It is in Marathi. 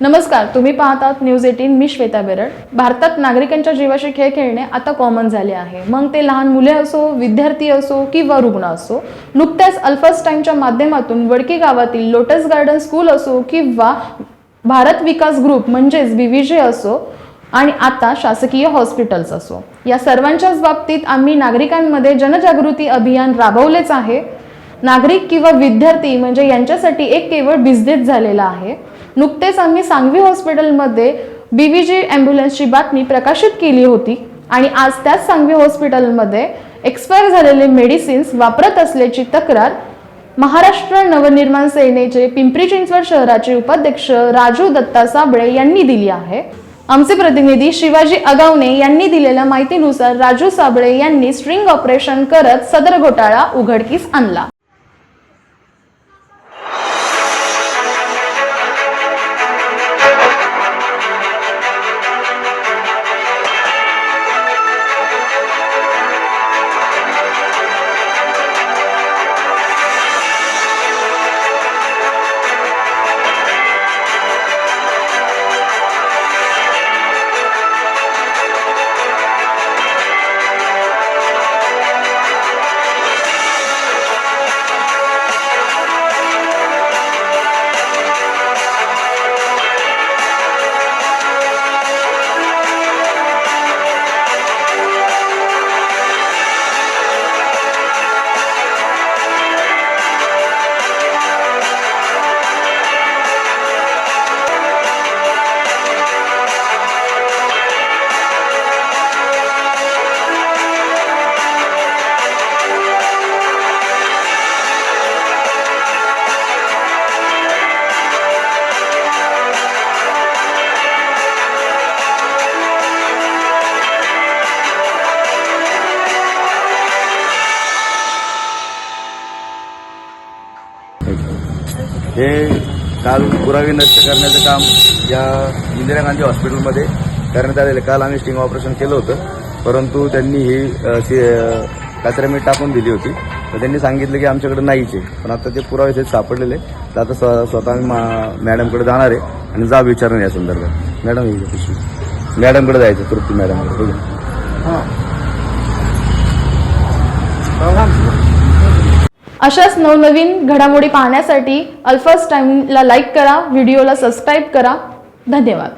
नमस्कार तुम्ही पाहतात न्यूज एटीन मी श्वेता बेरड. भारतात नागरिकांच्या जीवाशी खेळ खेळणे आता कॉमन झाले आहे. मग ते लहान मुले असो विद्यार्थी असो किंवा रुग्ण असो नुकत्याच अल्फास टाईमच्या माध्यमातून वडकी गावातील लोटस गार्डन स्कूल असो किंवा भारत विकास ग्रुप म्हणजेच बीव्हीजे असो आणि आता शासकीय हॉस्पिटल्स असो. या सर्वांच्याच बाबतीत आम्ही नागरिकांमध्ये जनजागृती अभियान राबवलेच आहे. नागरिक किंवा विद्यार्थी म्हणजे यांच्यासाठी एक केवळ बिझनेस झालेला आहे. नुकतेच आम्ही सांगवी हॉस्पिटलमध्ये बी वी जी ॲम्ब्युलन्सची बातमी प्रकाशित केली होती आणि आज त्याच सांगवी हॉस्पिटलमध्ये एक्सपायर झालेले मेडिसिन्स वापरत असल्याची तक्रार महाराष्ट्र नवनिर्माण सेनेचे पिंपरी चिंचवड शहराचे उपाध्यक्ष राजू दत्ता साबळे यांनी दिली आहे. आमचे प्रतिनिधी शिवाजी अगावणे यांनी दिलेल्या माहितीनुसार राजू साबळे यांनी स्ट्रिंग ऑपरेशन करत सदर घोटाळा उघडकीस आणला. हे काल पुरावे नष्ट करण्याचं काम या इंदिरा गांधी हॉस्पिटलमध्ये करण्यात आलेलं काल आम्ही स्टिंग ऑपरेशन केलं होतं. परंतु त्यांनी ही सी- कचऱ्यामध्ये टाकून दिली होती. तर त्यांनी सांगितलं की आमच्याकडे नाहीच आहे. पण आता ते पुरावे ते सापडलेले तर आता स्व स्वतः आम्ही मा- मॅडमकडे जाणार आहे आणि जा विचारणं या संदर्भात. मॅडम ही पिशवी मॅडमकडे जायचं तृप्ती मॅडमकडे. ठीक आहे अशाच नवनवीन घडामोडी पाहण्यासाठी अल्फास टाईमला लाईक करा व्हिडिओला सबस्क्राईब करा. धन्यवाद.